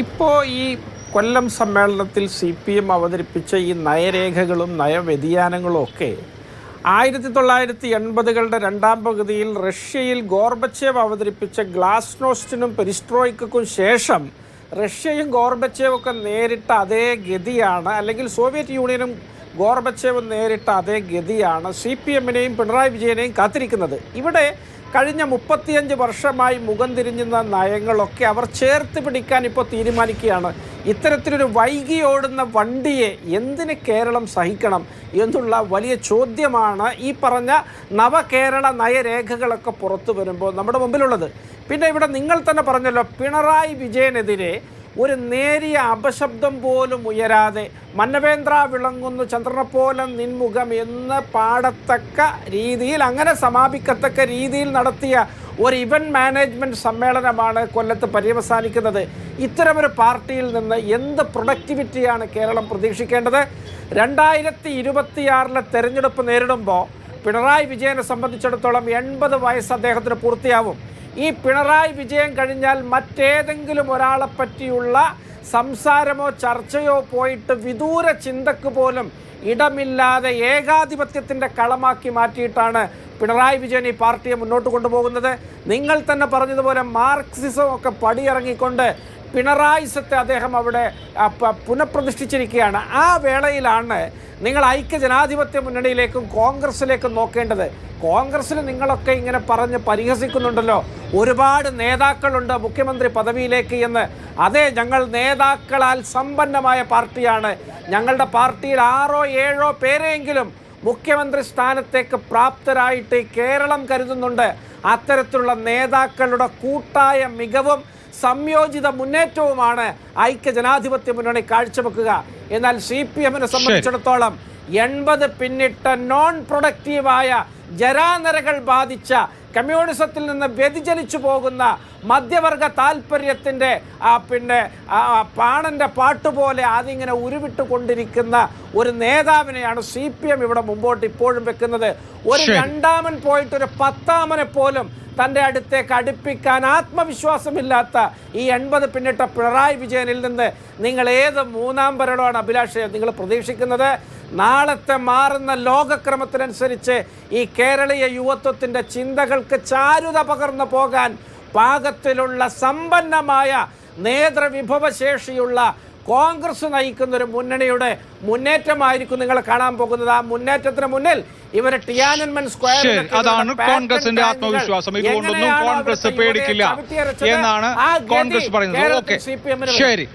ഇപ്പോൾ ഈ കൊല്ലം സമ്മേളനത്തിൽ സി പി എം അവതരിപ്പിച്ച ഈ നയരേഖകളും നയവ്യതിയാനങ്ങളും ഒക്കെ ആയിരത്തി തൊള്ളായിരത്തി എൺപതുകളുടെ രണ്ടാം പകുതിയിൽ റഷ്യയിൽ ഗോർബച്ചേവ് അവതരിപ്പിച്ച ഗ്ലാസ്നോസ്റ്റിനും പെരിസ്ട്രോയ്ക്കും ശേഷം റഷ്യയും ഗോർബച്ചേവൊക്കെ നേരിട്ട അതേ ഗതിയാണ്. അല്ലെങ്കിൽ സോവിയറ്റ് യൂണിയനും ഗോർബച്ചേവും നേരിട്ട അതേ ഗതിയാണ് സി പി എമ്മിനെയും പിണറായി വിജയനെയും കാത്തിരിക്കുന്നത്. ഇവിടെ കഴിഞ്ഞ മുപ്പത്തിയഞ്ച് വർഷമായി മുഖം തിരിഞ്ഞുന്ന നയങ്ങളൊക്കെ അവർ ചേർത്ത് പിടിക്കാൻ ഇപ്പോൾ തീരുമാനിക്കുകയാണ്. ഇത്തരത്തിലൊരു വൈകി ഓടുന്ന വണ്ടിയെ എന്തിന് കേരളം സഹിക്കണം എന്നുള്ള വലിയ ചോദ്യമാണ് ഈ പറഞ്ഞ നവകേരള നയരേഖകളൊക്കെ പുറത്തു വരുമ്പോൾ നമ്മുടെ മുമ്പിലുള്ളത്. പിന്നെ ഇവിടെ നിങ്ങൾ തന്നെ പറഞ്ഞല്ലോ പിണറായി വിജയനെതിരെ ഒരു നേരിയ അപശബ്ദം പോലും ഉയരാതെ മന്നവേന്ദ്ര വിളങ്ങുന്നു ചന്ദ്രനെപ്പോലെ നിൻമുഖം എന്ന് പാടത്തക്ക രീതിയിൽ അങ്ങനെ സമാപിക്കത്തക്ക രീതിയിൽ നടത്തിയ ഒരു ഇവന്റ് മാനേജ്മെന്റ് സമ്മേളനമാണ് കൊല്ലത്ത് പര്യവസാനിക്കുന്നത്. ഇത്തരമൊരു പാർട്ടിയിൽ നിന്ന് എന്ത് പ്രൊഡക്ടിവിറ്റിയാണ് കേരളം പ്രതീക്ഷിക്കേണ്ടത്? രണ്ടായിരത്തി ഇരുപത്തിയാറിലെ തെരഞ്ഞെടുപ്പ് നേരിടുമ്പോൾ പിണറായി വിജയനെ സംബന്ധിച്ചിടത്തോളം എൺപത് വയസ്സ് അദ്ദേഹത്തിന് പൂർത്തിയാവും. ഈ പിണറായി വിജയൻ കഴിഞ്ഞാൽ മറ്റേതെങ്കിലും ഒരാളെ പറ്റിയുള്ള സംസാരമോ ചർച്ചയോ പോയിട്ട് വിദൂര ചിന്തക്ക് പോലും ഇടമില്ലാതെ ഏകാധിപത്യത്തിന്റെ കളമാക്കി മാറ്റിയിട്ടാണ് പിണറായി വിജയൻ ഈ പാർട്ടിയെ മുന്നോട്ട് കൊണ്ടുപോകുന്നത്. നിങ്ങൾ തന്നെ പറഞ്ഞതുപോലെ മാർക്സിസം ഒക്കെ പടിയിറങ്ങിക്കൊണ്ട് പിണറായിസത്തെ അദ്ദേഹം അവിടെ പുനഃപ്രതിഷ്ഠിച്ചിരിക്കുകയാണ്. ആ വേളയിലാണ് നിങ്ങൾ ഐക്യ ജനാധിപത്യ മുന്നണിയിലേക്കും കോൺഗ്രസിലേക്കും നോക്കേണ്ടത്. കോൺഗ്രസ്സിൽ നിങ്ങളൊക്കെ ഇങ്ങനെ പറഞ്ഞ് പരിഹസിക്കുന്നുണ്ടല്ലോ. ഒരുപാട് നേതാക്കളുണ്ട് മുഖ്യമന്ത്രി പദവിയിലേക്ക് എന്ന്. അതെ ഞങ്ങൾ നേതാക്കളാൽ സമ്പന്നമായ പാർട്ടിയാണ്. ഞങ്ങളുടെ പാർട്ടിയിൽ ആറോ ഏഴോ പേരെയെങ്കിലും മുഖ്യമന്ത്രി സ്ഥാനത്തേക്ക് പ്രാപ്തരായിട്ട് കേരളം കരുതുന്നുണ്ട്. അത്തരത്തിലുള്ള നേതാക്കളുടെ കൂട്ടായ മികവും സംയോജിത മുന്നേറ്റവുമാണ് ഐക്യ ജനാധിപത്യ മുന്നണി കാഴ്ചവെക്കുക. എന്നാൽ സി പി എമ്മിനെ സംബന്ധിച്ചിടത്തോളം എൺപത് പിന്നിട്ട നോൺ പ്രൊഡക്റ്റീവായ ജരാനരകൾ ബാധിച്ച കമ്മ്യൂണിസത്തിൽ നിന്ന് വ്യതിചലിച്ചു പോകുന്ന മധ്യവർഗ താല്പര്യത്തിന്റെ ആ പിന്നെ പാണന്റെ പാട്ടുപോലെ അതിങ്ങനെ ഉരുവിട്ട് കൊണ്ടിരിക്കുന്ന ഒരു നേതാവിനെയാണ് സി പി എം ഇവിടെ മുമ്പോട്ട് ഇപ്പോഴും വെക്കുന്നത്. ഒരു രണ്ടാമൻ പോയിട്ട് ഒരു പത്താമനെ പോലും തന്റെ അടുത്തേക്ക് അടുപ്പിക്കാൻ ആത്മവിശ്വാസമില്ലാത്ത ഈ എൺപത് പിന്നിട്ട പിണറായി വിജയനിൽ നിന്ന് നിങ്ങൾ ഏത് മൂന്നാം ഭരണമാണ് അഭിലാഷ നിങ്ങൾ പ്രതീക്ഷിക്കുന്നത്? നാളത്തെ മാറുന്ന ലോകക്രമത്തിനനുസരിച്ച് ഈ കേരളീയ യുവത്വത്തിന്റെ ചിന്തകൾക്ക് ചാരുത പകർന്നു പോകാൻ പാകത്തിലുള്ള സമ്പന്നമായ നേതൃവിഭവശേഷിയുള്ള കോൺഗ്രസ് നയിക്കുന്ന ഒരു മുന്നണിയുടെ മുന്നേറ്റമായിരിക്കും നിങ്ങൾ കാണാൻ പോകുന്നത്. ആ മുന്നേറ്റത്തിന് മുന്നിൽ ഇവരെ ടിയാനൻമെൻ സ്ക്വയർ അതാണ് കോൺഗ്രസിന്റെ ആത്മവിശ്വാസം. ഇതുകൊണ്ടൊന്നും കോൺഗ്രസ് പേടിക്കില്ല എന്നാണ് കോൺഗ്രസ് പറയുന്നത്. ഓക്കെ. ശരി.